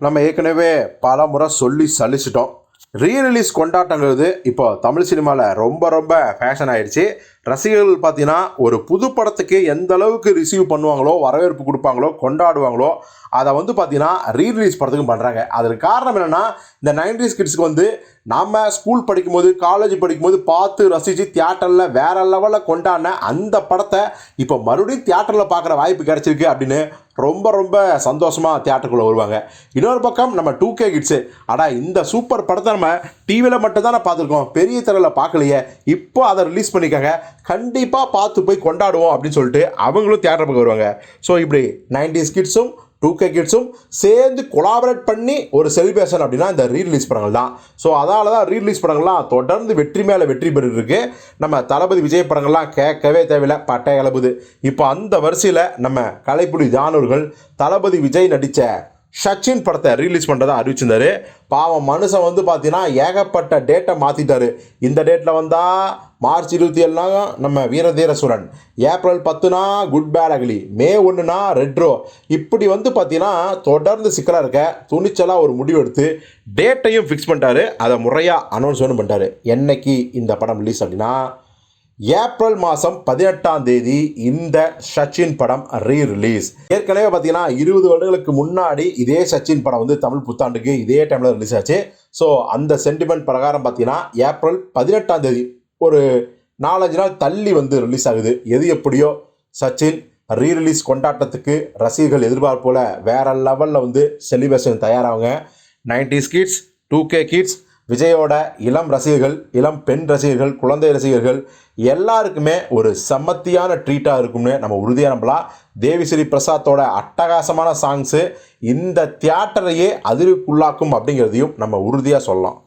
நம்ம ஏற்கனவே பல முறை சொல்லி சலிச்சிட்டோம். ரீ ரிலீஸ் கொண்டாட்டங்கிறது இப்போ தமிழ் சினிமாவில் ரொம்ப ரொம்ப ஃபேஷன் ஆயிடுச்சு ரசிகர்கள் பார்த்தீங்கன்னா ஒரு புது படத்துக்கு எந்த அளவுக்கு ரிசீவ் பண்ணுவாங்களோ வரவேற்பு கொடுப்பாங்களோ கொண்டாடுவாங்களோ அதை வந்து பார்த்தீங்கன்னா ரீ ரிலீஸ் படத்துக்கும் பண்ணுறாங்க அதற்கு காரணம் என்னென்னா இந்த நைன்டிஸ் கிட்ஸ்க்கு வந்து நம்ம ஸ்கூல் படிக்கும்போது காலேஜ் படிக்கும்போது பார்த்து ரசித்து தியேட்டரில் வேறு லெவலில் கொண்டாடின அந்த படத்தை இப்போ மறுபடியும் தியேட்டரில் பார்க்குற வாய்ப்பு கிடச்சிருக்கு அப்படின்னு ரொம்ப ரொம்ப சந்தோஷமாக தியேட்டருக்குள்ளே வருவாங்க. இன்னொரு பக்கம் நம்ம டூ கே கிட்ஸு அடா இந்த சூப்பர் படத்தை நம்ம டிவியில் மட்டும்தான் பார்த்துருக்கோம். பெரிய திரையில் பார்க்கலையே. இப்போ அதை ரிலீஸ் பண்ணிக்காங்க. கண்டிப்பாக பார்த்து போய் கொண்டாடுவோம் அப்படின்னு சொல்லிட்டு அவங்களும் தியேட்டர் பக்கம் வருவாங்க. ஸோ இப்படி நைன்டிஸ் கிட்ஸும் டூ கே கிட்ஸும் சேர்ந்து கொலாபரேட் பண்ணி ஒரு செலிப்ரேஷன் அப்படின்னா இந்த ரீரிலீஸ் படங்கள் தான். ஸோ அதனால தான் ரீரிலீஸ் படங்கள்லாம் தொடர்ந்து வெற்றி மேலே வெற்றி பெற்று நம்ம தளபதி விஜய் படங்கள்லாம் கேட்கவே தேவையில்லை. பட்டை கலப்புது இப்போ அந்த வரிசையில் நம்ம கலைப்புலி ஜானூர்கள் தளபதி விஜய் நடித்த சச்சின் படத்தை ரிலீஸ் பண்ணுறதா அறிவிச்சிருந்தாரு. பாவம் மனுஷன் வந்து பார்த்தீங்கன்னா ஏகப்பட்ட டேட்டை மாற்றிட்டாரு இந்த டேட்டில் வந்தால் மார்ச் இருபத்தி ஏழுனா நம்ம வீரதீர சூரன். ஏப்ரல் பத்துனா குட் பேட் அகலி மே ஒன்றுனா ரெட்ரோ இப்படி வந்து பார்த்தீங்கன்னா தொடர்ந்து சிக்கலாக இருக்க துணிச்சலாக ஒரு முடிவு எடுத்து டேட்டையும் ஃபிக்ஸ் பண்ணிட்டாரு. அதை முறையாக அனௌன்ஸ் ஒன்று பண்ணிட்டாரு. என்னைக்கு இந்த படம் ரிலீஸ் அப்படின்னா ஏப்ரல் மாதம் பதினெட்டாம் தேதி இந்த சச்சின் படம் ரீ ரிலீஸ் ஏற்கனவே பார்த்தீங்கன்னா இருபது வருடங்களுக்கு முன்னாடி இதே சச்சின் படம் வந்து தமிழ் புத்தாண்டுக்கு இதே டைமில் ரிலீஸ் ஆச்சு. ஸோ அந்த சென்டிமெண்ட் பிரகாரம் பார்த்தீங்கன்னா ஏப்ரல் பதினெட்டாம் தேதி ஒரு நாலஞ்சு நாள் தள்ளி வந்து ரிலீஸ் ஆகுது. எது எப்படியோ சச்சின் ரீ ரிலீஸ் கொண்டாட்டத்துக்கு ரசிகர்கள் எதிர்பார்ப்போல் வேறு லெவலில் வந்து celebration தயாராகுங்க. Nineties kids two K kids விஜயோட இளம் ரசிகர்கள் இளம் பெண் ரசிகர்கள் குழந்தை ரசிகர்கள் எல்லாருக்குமே ஒரு சம்மத்தியான ட்ரீட்டாக இருக்கும்னு நம்ம உறுதியாக நம்பலாம். தேவிஸ்ரீ பிரசாத்தோட அட்டகாசமான சாங்ஸு இந்த தியேட்டரையே அதிர்வுக்குள்ளாக்கும் அப்படிங்கிறதையும் நம்ம உறுதியாக சொல்லலாம்.